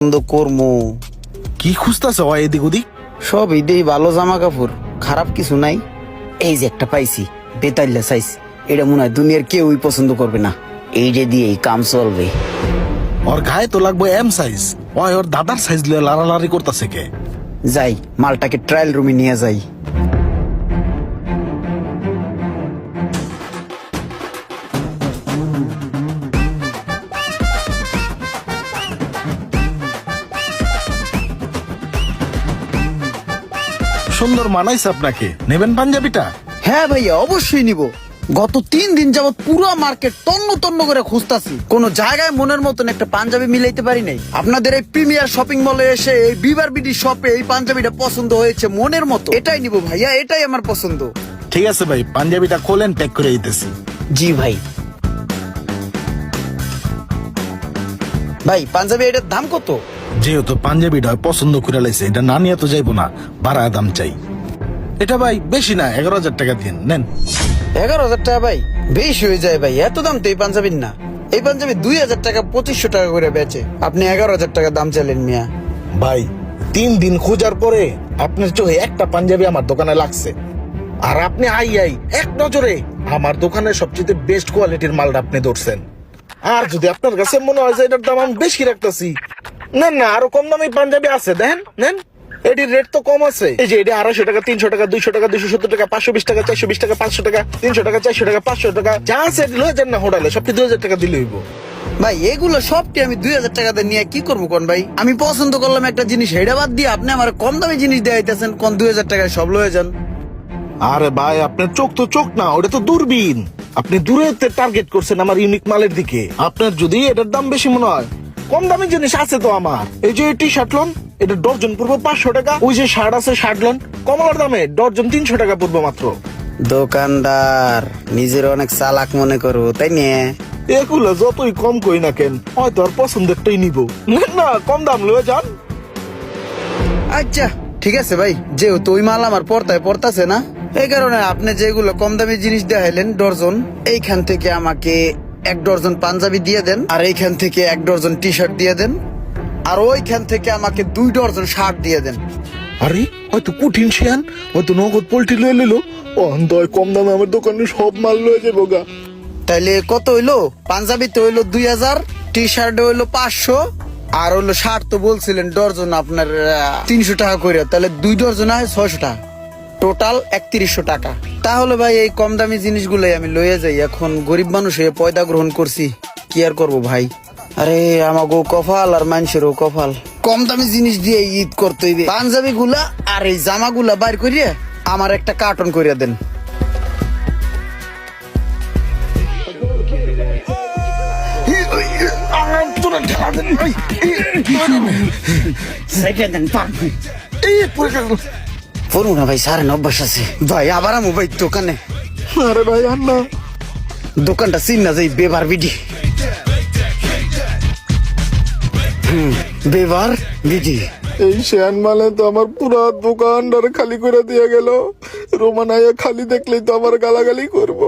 পছন্দ করমু। কি খুঁজতেছে ও এদিক ওদিক? সব ঈদেই ভালো জামা কাপড় খারাপ কিছু নাই। এই যে একটা পাইছি বেতাল্লা সাইজ এটা মনে হয় দুনিয়ার কেউই পছন্দ করবে না। এই যে দিয়েই কাম চলবে। ওর গায়ে তো লাগবে এম সাইজ ওই ওর দাদার সাইজ লিয়ে লাড়ালাড়ি করতেছে কে? যাই মালটাকে ট্রায়াল রুমে নিয়ে যাই। সুন্দর মানাইছে আপনাকে। নেবেন পাঞ্জাবিটা? হ্যাঁ ভাইয়া অবশ্যই নিব। গত তিন দিন যাবত পুরো মার্কেট তন্ন তন্ন করে খুঁজতাছি। কোন জায়গায় মনের মতন একটা পাঞ্জাবি মিলাইতে পারি নাই। আপনাদের এই প্রিমিয়ার শপিং মলে এসে এই বিবার বিডি শপে এই পাঞ্জাবিটা পছন্দ হয়েছে মনের মতো। এটাই নিব ভাইয়া এটাই আমার পছন্দ। ঠিক আছে ভাই পাঞ্জাবিটা খোলেন প্যাক করে দিতেছি। জি ভাই। ভাই পাঞ্জাবি এটার দাম কত? যেহেতু পাঞ্জাবিটা পছন্দ করে লাইছে এটা না নিয়ে তো যাইবো না। বাড়া দাম চাই। এটা ভাই বেশি না এগারো হাজার টাকা দিন নেন। এগারো হাজার টাকা ভাই বেশি হয়ে যায় ভাই এত দাম তো এই পাঞ্জাবির না। এই পাঞ্জাবি দুই হাজার টাকা পঁচিশশো টাকা করে বেচে। আপনি এগারো হাজার টাকা দাম চাইলেন মিয়া। ভাই তিন দিন খোঁজার পরে আপনার চোখে একটা পাঞ্জাবি আমার দোকানে লাগছে। আর আপনি আই আই এক নজরে আমার দোকানে সবচেয়ে বেস্ট কোয়ালিটির মালটা আপনি ধরছেন। আর যদি আপনার কাছে মনে হয় যে এটার দাম আমি বেশি রাখতেছি নেন না আরও কম দামি পাঞ্জাবি আছে দেন নেন। এটির রেট তো কম আছে। এই যে এটা আড়াইশো টাকা তিনশো টাকা দুইশো টাকা দুইশো সত্তর টাকা পাঁচশো বিশ টাকা চারশো বিশ টাকা পাঁচশো টাকা তিনশো টাকা চারশো টাকা পাঁচশো টাকা যা আছে লয়ে যান না হোটেলে সবটি দুই হাজার টাকা দিলে হইব। ভাই এগুলো সবটি আমি দুই হাজার টাকা দিয়ে নিয়ে কি করব কোন ভাই? আমি পছন্দ করলাম একটা জিনিস হেডা বাদ দিয়ে আপনি আমার কম দামি জিনিস দেখাইতেছেন কোন দুই হাজার টাকায় সব লয়ে যান। আরে ভাই আপনার চোখ তো চোখ না ওটা তো দূরবীন। আপনি দূরে টার্গেট করছেন আমার ইউনিক মালের দিকে। আপনার যদি এটার দাম বেশি মনে হয় কম দামি জিনিস আছে তো আমার। এই যে টি শার্ট লন এটা ডর্জন পূর্ব পাঁচশো টাকা। ওই যে শার্ট আছে শার্ট লন কমলার দামে ডর্জন তিনশো টাকা পূর্ব মাত্র। দোকানদার নিজের অনেক চালাক মনে করো তাই নিয়ে এগুলো যতই কম কই না কেন হয়তো আর পছন্দেরটাই নিব। না কম দাম লয়ে যান। আচ্ছা ঠিক আছে ভাই যেহেতু ওই মাল আমার পড়তায় পড়তাছে না এই কারণে আপনি যেগুলো কম দামি জিনিস দেখাইলেন ডর্জন এইখান থেকে আমাকে এক ডর্জন পাঞ্জাবি দিয়ে দেন আর এইখান থেকে এক ডর্জন টি শার্ট দিয়ে দেন আর ওইখান থেকে আমাকে দুই ডর্জন শার্ট দিয়ে দেন। আরে হয়তো কঠিন শিয়ান হয়তো নগদ পোল্ট্রি লয়ে নিল অন্তয় কম দামে আমার দোকানে সব মাল লয়ে যাব গা। তাইলে কত হইল? পাঞ্জাবিতে হইল দুই হাজার টি শার্ট হইল পাঁচশো আর হইল শার্ট তো বলছিলেন ডর্জন আপনার তিনশো টাকা করে তাহলে দুই ডর্জন হয় ছয়শো টাকা। টোটাল একত্রিশশো টাকা। তাহলে ভাই এই কম দামি জিনিসগুলোই আমি লইয়ে যাই। এখন গরিব মানুষ হয়ে পয়দা গ্রহণ করছি। কি আর করব ভাই? আরে, আমাগো কপাল আর মানুষেরও কপাল। কম দামি জিনিস দিয়ে ঈদ করতে হইবে। পাঞ্জাবি গুলা আর এই জামা গুলা বাইর করিয়া আমার একটা কার্টন করিয়া দেন। পড়ু না ভাই সাড়ে অভ্যাস আছে। ভাই আবার আমু ভাই দোকানে। আরে ভাই আর না দোকানটা চিন না যাই বেবার বিডি। হুম, বেবার বিডি। এই শেয়ান মালে তো আমার পুরা দোকানটার খালি করে দিয়ে গেল। রোমান আয়া খালি দেখলেই তো আমার গালাগালি করব।